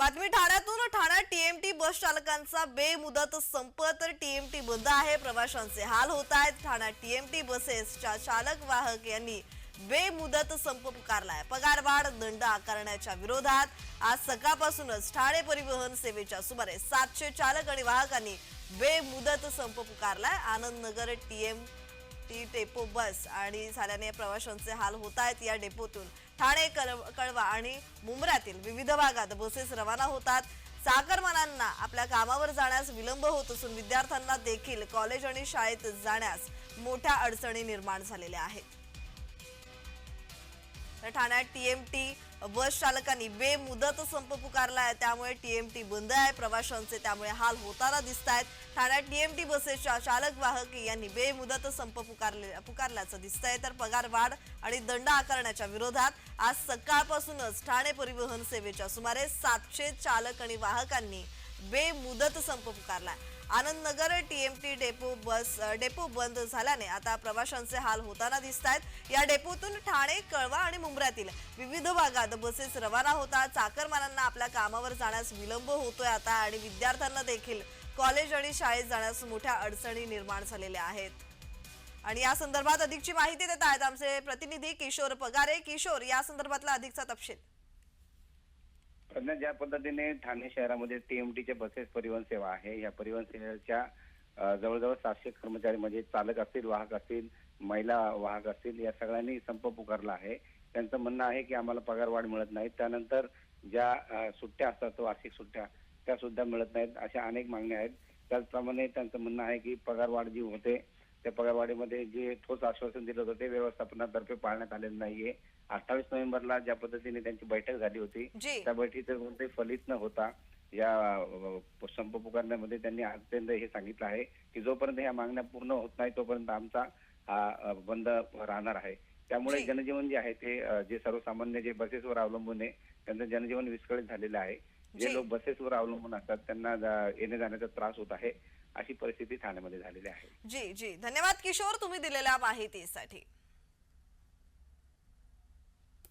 बातमी ठाण्यातून. ठाण्यात टीएमटी बस चालकांचा बेमुदत संप तर टीएमटी बंद आहे. प्रवाशांचे हाल होत आहेत. ठाण्यात टीएमटी बसेसच्या चालक वाहक यांनी बेमुदत संप पुकारलाय. पगारवाढ दंड आकारण्याच्या विरोधात आज सकाळपासूनच ठाणे परिवहन सेवेच्या सुमारे सातशे चालक आणि वाहकांनी बेमुदत संप पुकारलाय. Anand Nagar TMT depot bus आणि झाल्याने प्रवाशांचे हाल होत आहेत. या डेपोतून ठाणे कळ- कळवा आणि मुंब्रातील विविध भागात बसेस रवाना होतात. चाकरमानांना आपल्या कामावर जाण्यास विलंब होत असून विद्यार्थ्यांना देखील कॉलेज आणि शाळेत जाण्यास मोठ्या अडचणी निर्माण झालेल्या आहेत. ठाण्यात टीएमटी बस चालकांनी बेमुदत संप पुकारला आहे त्यामुळे टीएमटी बंद आहे. प्रवाशांचे त्यामुळे हाल होताना दिसत आहेत ठाण्यात टीएमटी बसेसच्या चालक वाहक यांनी बेमुदत संप पुकारले पुकारल्याचं दिसतंय. तर पगार वाढ आणि दंड आकारण्याच्या विरोधात आज सकाळपासूनच ठाणे परिवहन सेवेच्या सुमारे सातशे चालक आणि वाहकांनी बेमुदत संप पुकारला Anand Nagar TMT depot bus depot बंद झाल्याने आता प्रवाशांचे हाल होताना दिसत आहेत या डेपोतून ठाणे कळवा आणि मुंब्र्यातील विविध भागात बसेस रवाना होतात. चाकरमानांना आपल्या कामावर जाण्यास विलंब होतोय आता आणि विद्यार्थ्यांना देखील कॉलेज आणि शाळेत जाण्यास मोठ्या अडचणी निर्माण झालेल्या आहेत. आणि या संदर्भात अधिकची माहिती देत आहेत आमचे प्रतिनिधी किशोर पगारे. किशोर या संदर्भातला अधिकचा तपशील. सध्या ज्या पद्धतीने ठाणे शहरामध्ये टीएमटीच्या बसेस परिवहन सेवा आहे या परिवहन सेवेच्या जवळजवळ सातशे कर्मचारी म्हणजे चालक असतील वाहक असतील महिला वाहक असतील या सगळ्यांनी संप पुकारला आहे. त्यांचं म्हणणं आहे की आम्हाला पगार वाढ मिळत नाही. त्यानंतर ज्या सुट्ट्या असतात वार्षिक सुट्ट्या त्या सुद्धा मिळत नाहीत अशा अनेक मागण्या आहेत. त्याचप्रमाणे त्यांचं म्हणणं आहे की पगार वाढ जी होते त्या पगारवाढीमध्ये जे ठोस आश्वासन दिलं होतं ते व्यवस्थापनातर्फे पाळण्यात आलेलं नाहीये. अठ्ठावीस नोव्हेंबरला ज्या पद्धतीने त्यांची बैठक झाली होती त्या बैठकीत कोणते फलित न होता या संप पुकारण्यामध्ये त्यांनी आजपर्यंत हे सांगितलं आहे की जोपर्यंत ह्या मागण्या पूर्ण होत नाही तोपर्यंत आमचा हा बंद राहणार आहे. त्यामुळे. जनजीवन जे आहे ते जे सर्वसामान्य जे बसेसवर अवलंबून आहे त्यांचं जनजीवन विस्कळीत झालेलं आहे. जी. लोक बसेसवर अवलंबून असतात त्यांना येण्या जाण्याचा त्रास होत आहे अशी परिस्थिती ठाण्यामध्ये झालेली आहे. जी जी. धन्यवाद किशोर तुम्ही दिलेल्या माहितीसाठी.